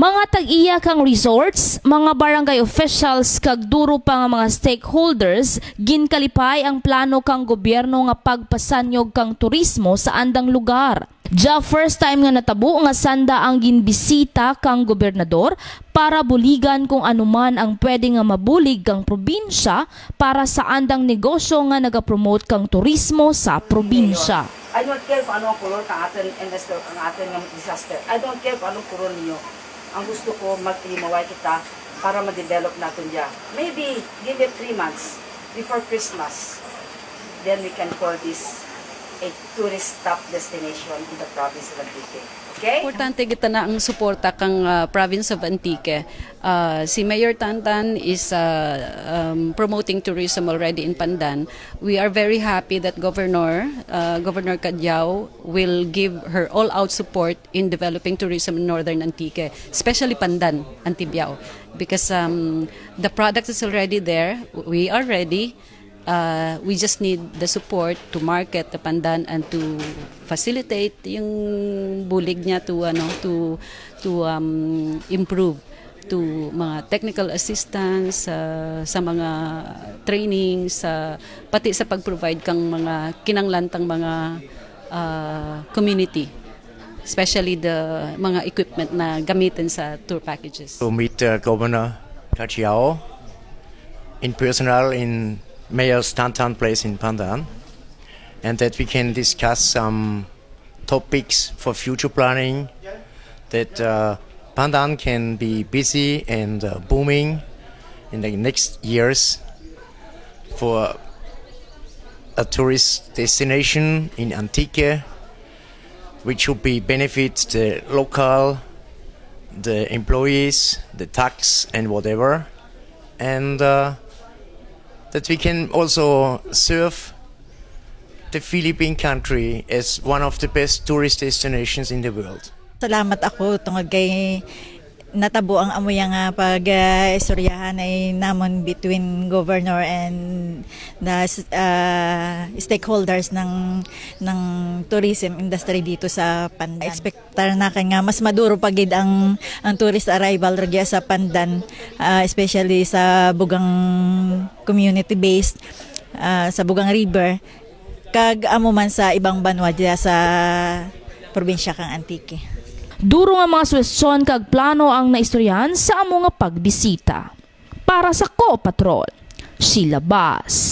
Mga tag-iya kang resorts, mga barangay officials kag duro pa nga mga stakeholders ginkalipay ang plano kang gobyerno nga pagpasanyog kang turismo sa andang lugar. Ja first time nga natabo nga sanda ang ginbisita kang gobernador para buligan kung anuman ang pwede nga mabulig kang probinsya para sa andang negosyo nga nagapromote kang turismo sa probinsya. I don't care kung ano ang color ng atin investor, ang atin ng disaster. I don't care kung anong color niyo. Ang gusto ko, mag-imaway kita para ma-develop natin diya. Maybe, give it three months before Christmas. Then we can call this a tourist top destination in the province of Antique. Okay? Importante kita na ang suporta kang uh, province of Antique. Uh, si Mayor Tantan is uh, um, promoting tourism already in Pandan. We are very happy that Governor uh, Governor Cadyao will give her all-out support in developing tourism in northern Antique, especially Pandan, Antibiao, because um, the product is already there. We are ready. Uh, we just need the support to market the pandan and to facilitate yung bulig niya to ano to to um, improve to mga technical assistance uh, sa mga training sa pati sa pag-provide kang mga kinanglantang mga uh, community. Especially the mga equipment na gamitin sa tour packages. To meet uh, Governor Kachiao in personal in Mayor Stanton Place in Pandan, and that we can discuss some topics for future planning. That uh, Pandan can be busy and uh, booming in the next years for a tourist destination in Antique, which will be benefit the local the employees, the tax, and whatever, and uh, that we can also serve the Philippine country as one of the best tourist destinations in the world. Salamat ako tungod kay natabo ang amoy nga pag uh, istoryahan ay namon between governor and the uh, stakeholders ng ng tourism industry dito sa Pandan. Expectar na kan nga mas maduro pagid ang ang tourist arrival ragya sa Pandan uh, especially sa Bugang community based uh, sa Bugang River kag amo man sa ibang banwa sa probinsya kang Antique. Duro nga mga suwestyon kag plano ang naistoryahan sa amo nga pagbisita. Para sa Ko Patrol, Sheila Bass.